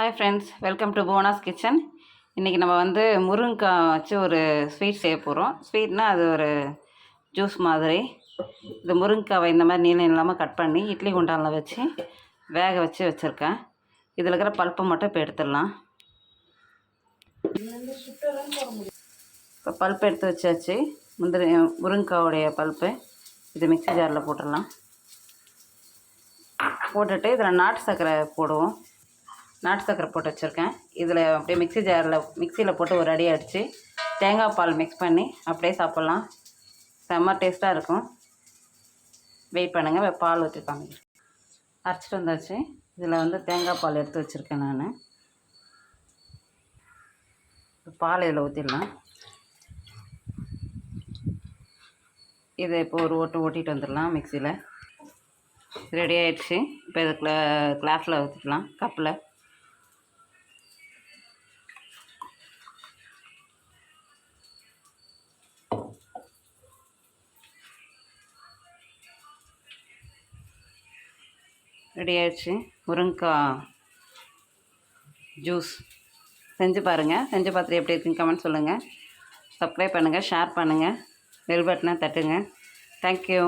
Hi friends welcome to போனாஸ் kitchen இன்றைக்கி நம்ம வந்து முருங்கைக்காய் வச்சு ஒரு ஸ்வீட் செய்ய போகிறோம் ஸ்வீட்னால் அது ஒரு ஜூஸ் மாதிரி. இந்த முருங்கைக்காவை இந்த மாதிரி நீளம் இல்லாமல் கட் பண்ணி இட்லி குண்டானில் வச்சு வேக வச்சு வச்சுருக்கேன். இதில் இருக்கிற பல்ப்பை மட்டும் இப்போ எடுத்துடலாம். இப்போ பல்ப் எடுத்து வச்சாச்சு. முந்திரி முருங்கைக்காவுடைய பல்ப்பு. இது மிக்ஸி ஜாரில் போட்டுடலாம். போட்டுட்டு இதில் நாட்டு சர்க்கரை போடுவோம். நாட்டு சக்கரை போட்டு வச்சுருக்கேன். இதில் அப்படியே மிக்ஸி ஜாரில் மிக்சியில் போட்டு ஒரு அடி அடித்து தேங்காய் பால் மிக்ஸ் பண்ணி அப்படியே சாப்பிட்லாம். செம்ம டேஸ்ட்டாக இருக்கும். வெயிட் பண்ணுங்கள் பால் ஊற்றி காமிக்கிறேன் அரைச்சிட்டு வந்தாச்சு. இதில் வந்து தேங்காய் பால் எடுத்து வச்சுருக்கேன் நான். பால் இதில் ஊற்றிடலாம் இதை இப்போ ஒரு ஓட்டு ஓட்டிகிட்டு வந்துடலாம் மிக்சியில் ரெடி ஆகிடுச்சு இப்போ இது கிளா கிளாஸில் ஊற்றிக்கலாம் கப்பில் ரெடி ஆயிடுச்சு முருங்கைக்காய் ஜூஸ் செஞ்சு பாருங்கள் செஞ்சு பார்த்துட்டு எப்படி இருக்குன்னு கமெண்ட் சொல்லுங்கள் சப்ஸ்கிரைப் பண்ணுங்கள் ஷேர் பண்ணுங்கள் பெல் பட்டனை தட்டுங்க. தேங்க்யூ